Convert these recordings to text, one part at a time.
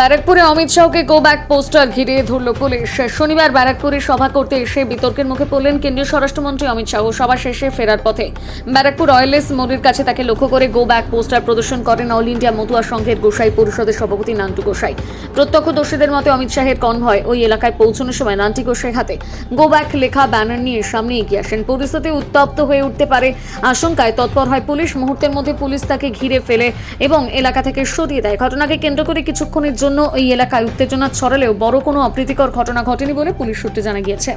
ব্যারাকপুরে অমিত শাহকে go back poster ঘিরে ধরল পুলিশ। শনিবার ব্যারাকপুরে সভা করতে এসে বিতর্কের মুখে পড়লেন কেন্দ্রীয় স্বরাষ্ট্রমন্ত্রী অমিত শাহ। সভা শেষে ফেরার পথে ব্যারাকপুর অয়েলেস মোড়ের কাছে তাকে লক্ষ্য করে গো ব্যাক পোস্টার প্রদর্শন করেন অল ইন্ডিয়া মতুয়া সংঘের গোসাই পরিষদের সভাপতি নান্টু গোসাই। প্রত্যক্ষদর্শীদের মতে অমিত শাহের কনভয় ওই এলাকায় পৌঁছানোর সময় নান্টি গোসাই হাতে গো ব্যাক লেখা ব্যানার নিয়ে সামনে এগিয়ে আসেন। পরিস্থিতি উত্তপ্ত হয়ে উঠতে পারে আশঙ্কায় তৎপর হয় পুলিশ। মুহূর্তের মধ্যে পুলিশ তাকে ঘিরে ফেলে এবং এলাকা থেকে সরিয়ে দেয়। ঘটনাকে কেন্দ্র করে কিছুক্ষণের জন্য এই এলাকায় উত্তেজনা ছড়ালেও বড় কোনো অপ্রীতিকর ঘটনা ঘটেনি বলে পুলিশ সূত্রে জানা গিয়েছে।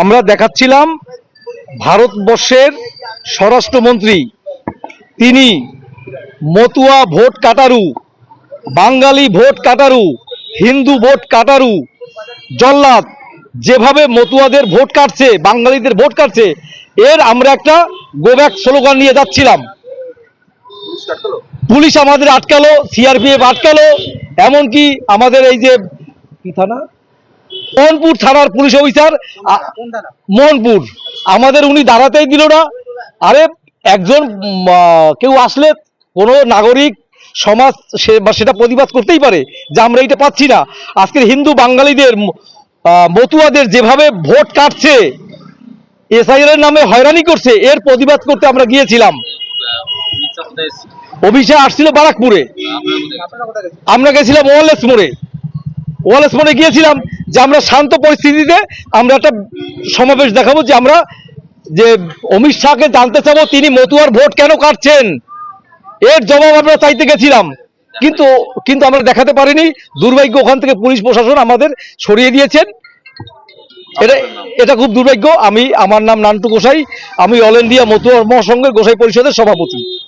আমরা দেখাচ্ছিলাম ভারতবর্ষের স্বরাষ্ট্রমন্ত্রী। তিনি মতুয়া ভোট কাটারু, বাঙালি ভোট কাটারু, হিন্দু ভোট কাটারু, জল্লাদ যেভাবে মতুয়াদের ভোট কাটছে, বাঙালিদের ভোট কাটছে এর আমরা একটা গোব্যাক স্লোগান নিয়ে যাচ্ছিলাম। পুলিশ আমাদের আটকালো সিআরপিএফ আটকালো, এমনকি আমাদের এই যে থানা? মোহনপুর থানার পুলিশ অফিসার মোহনপুর। আমাদের উনি দাঁড়াতেই দিল না। আরে, একজন কেউ আসলে কোনো নাগরিক, সমাজ সে, বা সেটা প্রতিবাদ করতেই পারে, যে আমরা এটা পাচ্ছি না। আজকের হিন্দু বাঙালিদের মতুয়াদের যেভাবে ভোট কাটছে এসআইআর এর নামে হয়রানি করছে, এর প্রতিবাদ করতে আমরা গিয়েছিলাম। অভিষেক আসছিল বারাকপুরে। আমরা গেছিলাম ওয়ালেস মোড়ে। ওয়ালেস মোড়ে গিয়েছিলাম যে আমরা শান্ত পরিস্থিতিতে আমরা একটা সমাবেশ দেখাবো যে আমরা যে অমিত শাহকে জানতে চাবো তিনি মতুয়ার ভোট কেন কাটছেন। এর জবাব আমরা চাইতে গেছিলাম। কিন্তু কিন্তু আমরা দেখাতে পারিনি। দুর্ভাগ্য, ওখান থেকে পুলিশ প্রশাসন আমাদের সরিয়ে দিয়েছেন। এটা এটা খুব দুর্ভাগ্য, আমি, আমার নাম নান্টু গোসাই, আমি অল ইন্ডিয়া মতুয়া মহাসংঘের গোসাই পরিষদের সভাপতি।